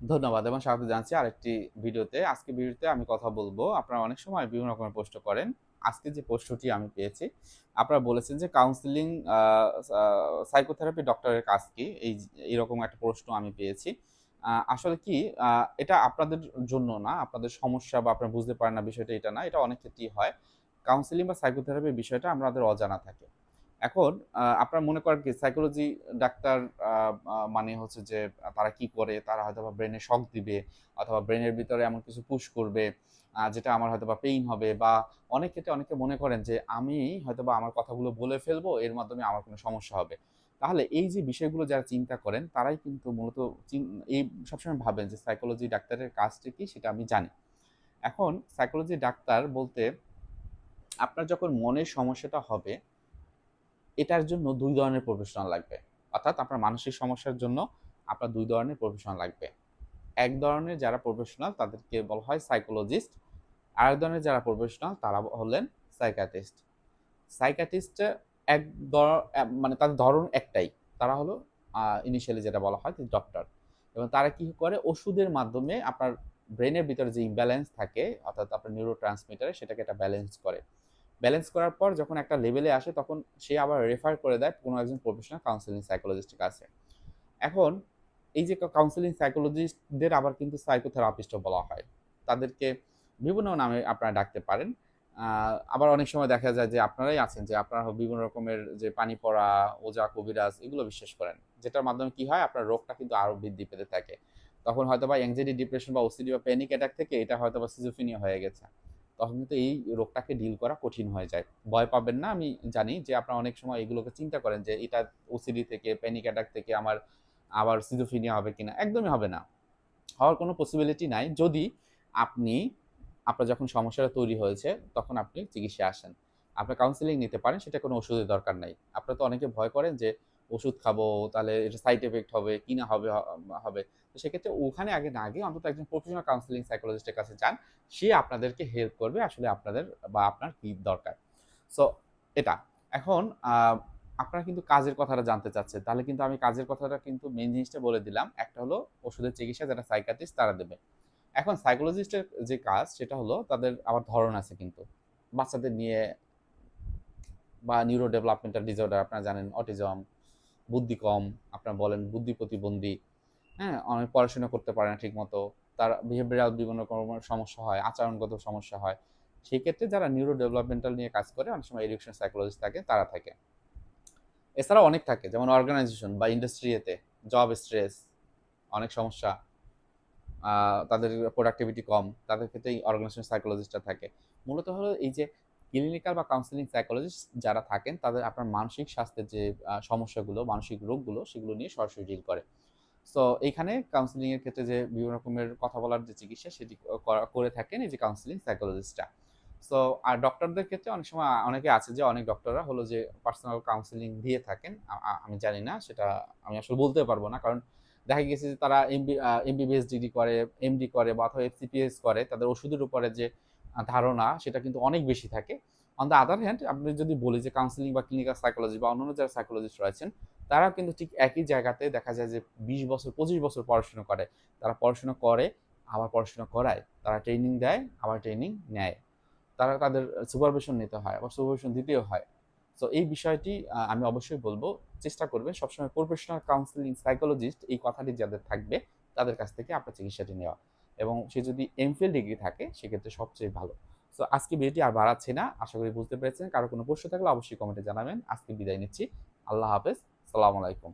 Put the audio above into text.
ধন্যবাদ এবং স্বাগত জানাচ্ছি আরেকটি ভিডিওতে। আজকে ভিডিওতে আমি কথা বলব, আপনারা অনেক সময় বিভিন্ন রকমের প্রশ্ন করেন। আজকে যে প্রশ্নটি আমি পেয়েছি, আপনারা বলেছেন যে কাউন্সিলিং সাইকোথেরাপি ডক্টরের কাজ কি? এই, এরকম একটা প্রশ্ন আমি পেয়েছি। আসলে কি এটা আপনাদের জন্য না, আপনাদের সমস্যা বা আপনারা বুঝতে পারেন না বিষয়টা, এটা না, এটা অনেক ক্ষেত্রেই হয়। কাউন্সিলিং বা সাইকোথেরাপির বিষয়টা আমাদের অজানা থাকে। এখন আপনার মনে করেন কি সাইকোলজি ডাক্তার মানে হচ্ছে যে তারা কি করে, তারা হয়তো বা ব্রেনে শক দিবে অথবা ব্রেনের ভিতরে এমন কিছু পুশ করবে যেটা আমার হয়তো বা পেইন হবে বা অনেক ক্ষেত্রে অনেকে মনে করেন যে আমি হয়তো বা আমার কথাগুলো বলে ফেলব, এর মাধ্যমে আমার কোনো সমস্যা হবে। তাহলে এই যে বিষয়গুলো যারা চিন্তা করেন, তারাই কিন্তু মূলত এই সবসময় ভাবেন যে সাইকোলজি ডাক্তারের কাজটা কি সেটা আমি জানি। এখন সাইকোলজি ডাক্তার বলতে আপনার যখন মনের সমস্যাটা হবে এটার জন্য দুই ধরনের প্রফেশনাল লাগবে। অর্থাৎ আপনার মানসিক সমস্যার জন্য আপনার দুই ধরনের প্রফেশনাল লাগবে। এক ধরনের যারা প্রফেশনাল তাদেরকে বলা হয় সাইকোলজিস্ট আর এক ধরনের যারা প্রফেশনাল তারা হলেন সাইকাটিস্ট সাইকাটিস্ট এক মানে তাদের ধরন একটাই, তারা হলো ইনিশিয়ালি যেটা বলা হয় ডক্টর এবং তারা কি করে? ওষুধের মাধ্যমে আপনার ব্রেনের ভিতরে যে ইমব্যালেন্স থাকে, অর্থাৎ আপনার নিউরো ট্রান্সমিটারে সেটাকে এটা ব্যালেন্স করে। ব্যালেন্স করার পর যখন একটা লেভেলে আসে, তখন সে আবার রেফার করে দেয় কোনো একজন প্রফেশনাল কাউন্সিলিং সাইকোলজিস্টের কাছে। এখন এই যে কাউন্সিলিং সাইকোলজিস্টদের আবার কিন্তু সাইকোথেরাপিস্টও বলা হয়। তাদেরকে বিভিন্ন নামে আপনারা ডাকতে পারেন। আবার অনেক সময় দেখা যায় যে আপনারাই আছেন, যে আপনারা বিভিন্ন রকমের যে পানি পড়া, ওজা, কবিরাজ এগুলো বিশ্বাস করেন। যেটার মাধ্যমে কি হয়, আপনার রোগটা কিন্তু আরও বৃদ্ধি পেতে থাকে। তখন হয়তো বা অ্যাংজাইটি ডিপ্রেশন বা ওসিডি বা প্যানিক অ্যাটাক থেকে এটা হয়তো বা সিজোফিনিয়া হয়ে গেছে। তখন কিন্তু এই রোগটাকে ডিল করা কঠিন হয়ে যায়। ভয় পাবেন না, আমি জানি যে আপনারা অনেক সময় এগুলোকে চিন্তা করেন যে এটা ওসিডি থেকে প্যানিক অ্যাটাক থেকে আমার আবার সিজোফিনিয়া হবে কিনা, একদমই হবে না। হওয়ার কোনো পসিবিলিটি নাই। যদি আপনি, আপনার যখন সমস্যাটা তৈরি হয়েছে, তখন আপনি চিকিৎসা আসেন। আপনি কাউন্সিলিং নিতে পারেন, সেটা কোনো ওষুধের দরকার নাই। আপনারা তো অনেকে ভয় করেন যে ওষুধ খাব, তাহলে এটা সাইড এফেক্ট হবে, কি না হবে হবে। তো সেক্ষেত্রে ওখানে আগে না গিয়ে অন্তত একজন প্রফেশনাল কাউন্সিলিং সাইকোলজিস্টের কাছে যান, সে আপনাদেরকে হেল্প করবে আসলে আপনাদের বা আপনার কি দরকার। সো এটা। এখন আপনারা কিন্তু কাজের কথাটা জানতে চাচ্ছেন। তাহলে কিন্তু আমি কাজের কথাটা কিন্তু মেন জিনিসটা বলে দিলাম। একটা হলো ওষুধের চিকিৎসা যারা সাইকাটিস্ট তারা দেবে। এখন সাইকোলজিস্টের যে কাজ, সেটা হলো তাদের আবার ধরন আছে কিন্তু। বাচ্চাদের নিয়ে বা নিউরো ডেভেলপমেন্টাল ডিসঅর্ডার আপনারা জানেন অটিজম বুদ্ধি কম, আপনারা বলেন বুদ্ধি প্রতিবন্ধী হ্যাঁ অনেক পড়াশোনা করতে পারে না ঠিক মতো তার বিহেভিয়ারাল বিভিন্ন সমস্যা হয়, আচরণগত সমস্যা হয় সেই ক্ষেত্রে যারা নিউরো ডেভেলপমেন্টাল নিয়ে কাজ করে, অনেক সময় এডুকেশন সাইকোলজিস্ট থাকে, তারা থাকে। এছাড়াও অনেক থাকে, যেমন অর্গানাইজেশন বা ইন্ডাস্ট্রিতে জব স্ট্রেস অনেক সমস্যা তাদের প্রোডাক্টিভিটি কম, তাদের ক্ষেত্রে অর্গানাইজেশন সাইকোলজিস্টরা থাকে। মূলত হলো এই যে ক্লিনিক্যাল বা কাউন্সিলিং সাইকোলজিস্ট যারা থাকেন, তাদের আপনার মানসিক স্বাস্থ্যের যে সমস্যাগুলো, মানসিক রোগগুলো, সেগুলো নিয়ে সরাসরি ডিল করে। সো কাউন্সিলিং এর ক্ষেত্রে যে বিভিন্ন রকমের কথা বলার যে চিকিৎসা, সেটি করে থাকেন এই যে কাউন্সিলিং সাইকোলজিস্টরা সো আর ডক্টরদের ক্ষেত্রে অনেক সময় অনেকে আছে যে, অনেক ডক্টররা হলো যে পার্সোনাল কাউন্সিলিং দিয়ে থাকেন। আমি জানি না, সেটা আমি আসলে বলতে পারব না। কারণ দেখা গেছে যে, তারা এমবি এমবিবিএস ডিগ্রি করে এমডি করে বা অথবা এফসিপিএস করে, তাদের ওষুধের উপরে যে ধারণা সেটা কিন্তু অনেক বেশি থাকে। অন দ্য আদার হ্যান্ড আপনি যদি বলি যে কাউন্সিলিং বা ক্লিনিক্যাল সাইকোলজি বা অন্যান্য যারা সাইকোলজিস্ট রয়েছেন তারা কিন্তু ঠিক একই জায়গাতে দেখা যায় যে বিশ বছর, পঁচিশ বছর পড়াশোনা করে। তারা পড়াশোনা করে, আবার পড়াশোনা করায়। তারা ট্রেনিং দেয়, আবার ট্রেনিং নেয়। তারা তাদের সুপারভিশন নিতে হয়, আবার সুপারভিশন দিতেও হয়। তো এই বিষয়টি আমি অবশ্যই বলব, চেষ্টা করবেন সবসময় প্রফেশনাল কাউন্সিলিং সাইকোলজিস্ট এই কথাটি যাদের থাকবে, তাদের কাছ থেকে আপনার চিকিৎসাটি নেওয়া। এবং সে যদি এমফিল ডিগ্রি থাকে, সেক্ষেত্রে সবচেয়ে ভালো। তো আজকে ভিডিওটি আর বাড়াচ্ছি না। আশা করি বুঝতে পেরেছেন। কারও কোনো প্রশ্ন থাকলে অবশ্যই কমেন্টে জানাবেন। আজকে বিদায় নিচ্ছি। আল্লাহ হাফেজ। সালাম আলাইকুম।